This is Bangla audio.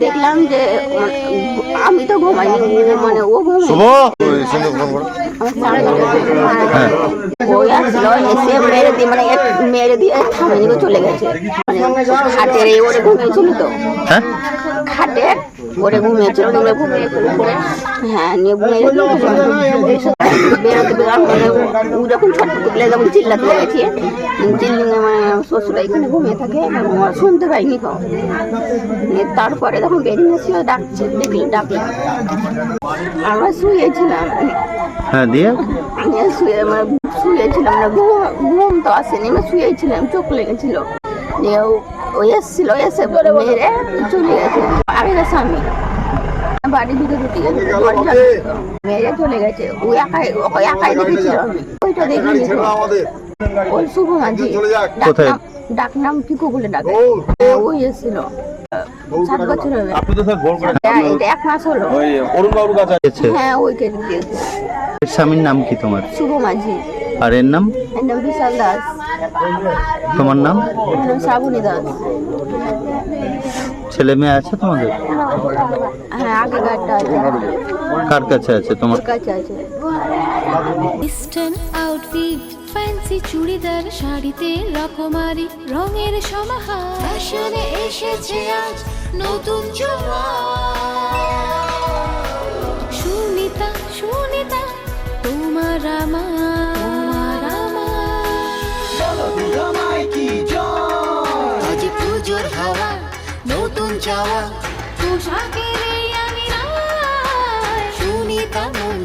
দেখলাম যে মানে আমি তো ঘুমাইনি মানে ও হ্যাঁ। মেরে দিয়ে মানে সামনে দিকে চলে গেছে। মানে খাটের এই ওরে ঘুমিয়েছিল তো। হ্যাঁ? খাটে ওরে ঘুমিয়েছিল ঘুমিয়ে ঘুমিয়ে হ্যাঁ নিয়ে ঘুমিয়ে বেরোতে বেরোতে মানে যখন ছটফট যখন চিল্লাতে লেগেছে চিল্লিংয়ে মানে শ্বশুর এখানে ঘুমিয়ে থাকে আমার শুনতে পাইনি তো। তারপরে যখন বেরিয়ে এসে ডাকছে দেখলি ডাকলাম আমরা শুয়েছিলাম। হ্যাঁ দিয়ে? শুয়ে মানে শুয়েছিলাম না ঘুম ঘুম তো আসেনি আমি শুয়েছিলাম চোখ লেগেছিল। দিয়ে ও- ও এসছিল এসে মেরে চলে গেছে। আগের স্বামী। বাড়ি ঢুকে ঢুকে গেছে দরজা বন্ধ। চলে গেছে। ও একাই ওকে একাই দেখেছিল। আমি ওইটা দেখিনি ওই শুভ মাঝি। কোথায়? ডাকনাম ডাকনাম পিকু বলে ডাকে। ওই এসছিল। সাত বছর হবে হ্যাঁ, এক মাস হলো। অরুণ বাবুর কাছে হ্যাঁ ওই কেটে দিয়েছে এর স্বামীর নাম কি তোমার? শুভ মাঝি। আর এর নাম? বিশাল দাস। তোমার নাম? নাম শ্রাবণী দাস। ছেলে মেয়ে আছে তোমাদের? হ্যাঁ আগে গাড়িটা আছে। কার কাছে আছে তোমার? কাছে আছে? ওয়েস্টার্ন আউটফিট ফ্যান্সি চুড়িদার শাড়িতে রকমারি রঙের সমাহার। ফ্যাশনে এসেছে আজ নতুন সুনিতা সুনিতা তোমার আমার। আমার। আজ পুজোর হাওয়া নতুন চাওয়া। পোশাকের